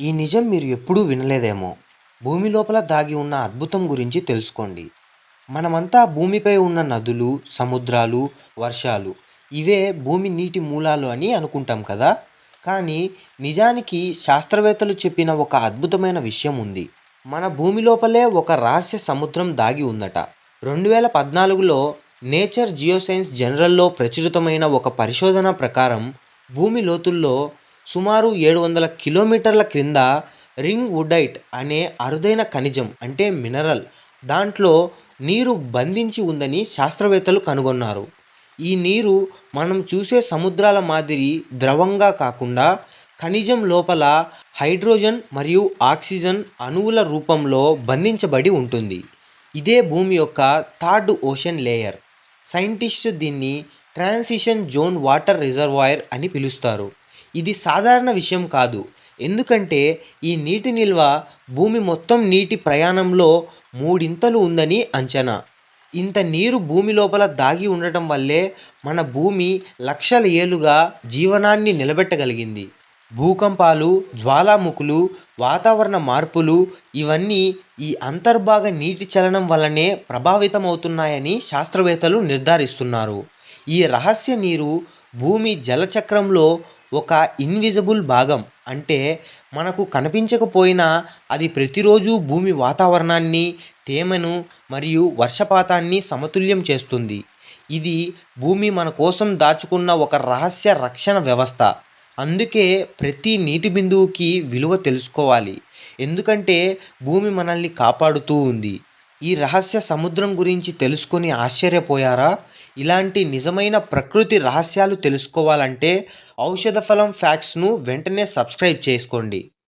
ఈ నిజం మీరు ఎప్పుడూ వినలేదేమో. భూమి లోపల దాగి ఉన్న అద్భుతం గురించి తెలుసుకోండి. మనమంతా భూమిపై ఉన్న నదులు సముద్రాలు వర్షాలు ఇవే భూమి నీటి మూలాలు అని అనుకుంటాం కదా? కానీ నిజానికి శాస్త్రవేత్తలు చెప్పిన ఒక అద్భుతమైన విషయం ఉంది. మన భూమి లోపలే ఒక రహస్య సముద్రం దాగి ఉందట. రెండు వేల పద్నాలుగులో నేచర్ జియోసైన్స్ జనరల్లో ప్రచురితమైన ఒక పరిశోధన ప్రకారం భూమి లోతుల్లో సుమారు ఏడు వందల కిలోమీటర్ల క్రింద రింగ్ వుడైట్ అనే అరుదైన ఖనిజం అంటే మినరల్ దాంట్లో నీరు బంధించి ఉందని శాస్త్రవేత్తలు కనుగొన్నారు. ఈ నీరు మనం చూసే సముద్రాల మాదిరి ద్రవంగా కాకుండా ఖనిజం లోపల హైడ్రోజన్ మరియు ఆక్సిజన్ అణువుల రూపంలో బంధించబడి ఉంటుంది. ఇదే భూమి యొక్క థర్డ్ ఓషన్ లేయర్. సైంటిస్ట్ దీన్ని ట్రాన్సిషన్ జోన్ వాటర్ రిజర్వాయర్ అని పిలుస్తారు. ఇది సాధారణ విషయం కాదు. ఎందుకంటే ఈ నీటి నిల్వ భూమి మొత్తం నీటి ప్రయాణంలో మూడింతలు ఉందని అంచనా. ఇంత నీరు భూమి లోపల దాగి ఉండటం వల్లే మన భూమి లక్షల ఏళ్ళుగా జీవనాన్ని నిలబెట్టగలిగింది. భూకంపాలు జ్వాలాముఖులు వాతావరణ మార్పులు ఇవన్నీ ఈ అంతర్భాగ నీటి చలనం వల్లనే ప్రభావితమవుతున్నాయని శాస్త్రవేత్తలు నిర్ధారిస్తున్నారు. ఈ రహస్య నీరు భూమి జలచక్రంలో ఒక ఇన్విజిబుల్ భాగం. అంటే మనకు కనిపించకపోయినా అది ప్రతిరోజు భూమి వాతావరణాన్ని తేమను మరియు వర్షపాతాన్ని సమతుల్యం చేస్తుంది. ఇది భూమి మన కోసం దాచుకున్న ఒక రహస్య రక్షణ వ్యవస్థ. అందుకే ప్రతి నీటి బిందువుకి విలువ తెలుసుకోవాలి. ఎందుకంటే భూమి మనల్ని కాపాడుతూ ఉంది. ఈ రహస్య సముద్రం గురించి తెలుసుకొని ఆశ్చర్యపోయారా? ఇలాంటి నిజమైన ప్రకృతి రహస్యాలు తెలుసుకోవాలంటే ఔషధ ఫలం ఫ్యాక్ట్స్ను వెంటనే సబ్స్క్రైబ్ చేసుకోండి.